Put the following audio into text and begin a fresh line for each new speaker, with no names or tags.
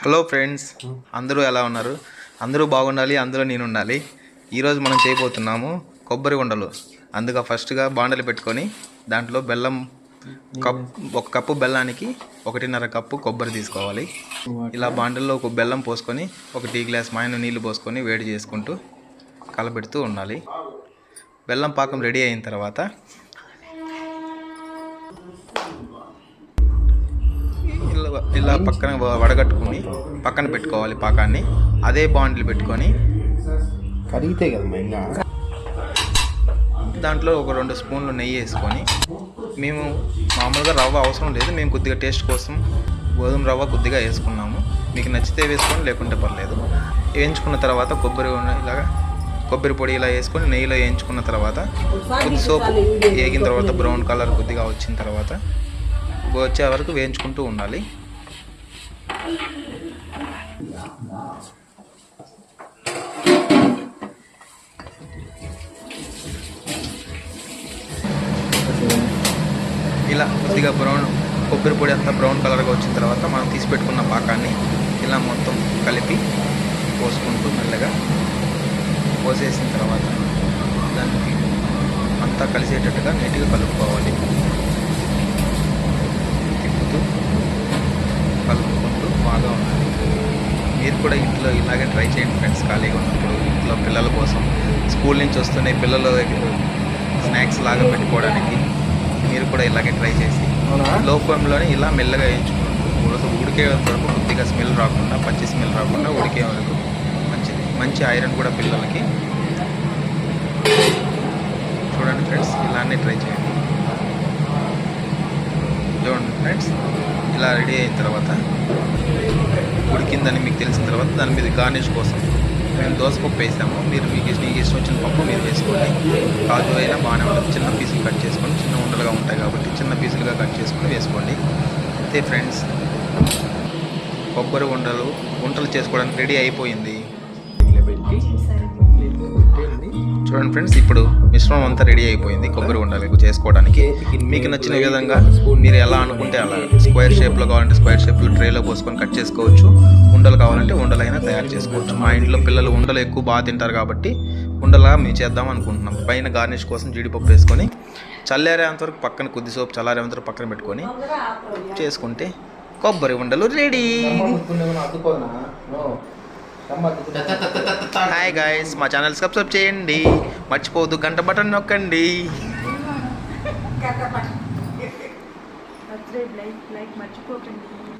Hello friends అందరూ ఎలా ఉన్నారు? అందరూ బాగుండాలి అందులో నేను ఉండాలి ఈరోజు మనం చేయబోతున్నాము కొబ్బరి ఉండలు. అందుగా ఫస్ట్గా బాండలు పెట్టుకొని దాంట్లో బెల్లం కప్ ఒక కప్పు బెల్లానికి ఒకటిన్నర కప్పు కొబ్బరి తీసుకోవాలి. ఇలా బాండల్లో ఒక బెల్లం పోసుకొని ఒక టీ గ్లాస్ మాయన నీళ్ళు పోసుకొని వేడి చేసుకుంటూ కలబెడుతూ ఉండాలి. బెల్లం పాకం రెడీ అయిన తర్వాత ఇలా పక్కన వడగట్టుకుని పక్కన పెట్టుకోవాలి పాకాన్ని. అదే బాండ్లు పెట్టుకొని.
కరిగితే ఇంకా.
దాంట్లో ఒక రెండు స్పూన్లు నెయ్యి వేసుకొని మేము మామూలుగా రవ్వ అవసరం లేదు. మేము కొద్దిగా టేస్ట్ కోసం గోధుమ రవ్వ కొద్దిగా వేసుకున్నాము. మీకు నచ్చితే వేసుకొని లేకుంటే పర్లేదు. వేయించుకున్న తర్వాత కొబ్బరి ఇలాగా కొబ్బరి పొడి ఇలా వేసుకొని నెయ్యిలో వేయించుకున్న తర్వాత కొద్ది సోపు వేగిన తర్వాత బ్రౌన్ కలర్ కొద్దిగా వచ్చిన తర్వాత వచ్చే వరకు వేయించుకుంటూ ఉండాలి. ఇలా కొద్దిగా బ్రౌన్ కొబ్బరి పొడి అంతా బ్రౌన్ కలర్గా వచ్చిన తర్వాత మనం తీసి పెట్టుకున్న పాకాన్ని ఇలా మొత్తం కలిపి పోసుకుంటూ మెల్లగా పోసేసిన తర్వాత దానికి అంతా కలిసేటట్టుగా నీట్గా కలుపుకోవాలి. తిప్పుతూ కలుపుకుంటూ మీరు కూడా ఇంట్లో ఇలాగే ట్రై చేయండి ఫ్రెండ్స్ ఖాళీగా ఉన్నప్పుడు. ఇంట్లో పిల్లల కోసం స్కూల్ నుంచి వస్తూనే పిల్లలు స్నాక్స్ లాగా పెట్టుకోవడానికి మీరు కూడా ఇలాగే ట్రై చేసి లో ఫ్లేమ్లోనే ఇలా మెల్లగా వేయించుకుంటూ ఉడక ఉడికే వరకు కొద్దిగా స్మెల్ రాకుండా పచ్చి స్మెల్ రాకుండా ఉడికే వరకు మంచిది. మంచి ఐరన్ కూడా పిల్లలకి. చూడండి ఫ్రెండ్స్ ఇలానే ట్రై చేయండి. చూడండి ఫ్రెండ్స్ ఇలా రెడీ అయిన తర్వాత ఉడికిందని మీకు తెలిసిన తర్వాత దాని మీద గార్నిష్ కోసం మేము దోసపప్పు వేసాము. మీరు మీకు ఇష్టం మీకు ఇష్టం వచ్చిన పప్పు మీరు వేసుకోండి. కాజు అయినా బాగానే ఉంటుంది చిన్న పీసులు కట్ చేసుకొని చిన్న ఉండలుగా ఉంటాయి కాబట్టి చిన్న పీసులుగా కట్ చేసుకొని వేసుకోండి. అంతే ఫ్రెండ్స్. కొబ్బరి ఉండలు వంటలు చేసుకోవడానికి రెడీ అయిపోయింది. చూడండి ఫ్రెండ్స్ ఇప్పుడు మిశ్రమం అంతా రెడీ అయిపోయింది కొబ్బరి ఉండలు చేసుకోవడానికి మీకు నచ్చిన విధంగా మీరు ఎలా అనుకుంటే అలా స్క్వేర్ షేప్లో కావాలంటే స్క్వేర్ షేప్లో ట్రేలో పోసుకొని కట్ చేసుకోవచ్చు ఉండలు కావాలంటే ఉండలైనా తయారు చేసుకోవచ్చు మా ఇంట్లో పిల్లలు ఉండలు ఎక్కువ బాగా తింటారు కాబట్టి ఉండలా మేము చేద్దాం అనుకుంటున్నాం పైన గార్నిష్ కోసం జీడిపప్పు వేసుకొని చల్లారేంత వరకు పక్కన కొద్దిసేపు చల్లారేంత వరకు పక్కన పెట్టుకొని చేసుకుంటే కొబ్బరి ఉండలు రెడీ హాయ్ గాయస్ మా ఛానల్ సబ్స్క్రైబ్ చేయండి. మర్చిపోవద్దు గంట బటన్ నొక్కండి.
లైక్ మర్చిపోకండి.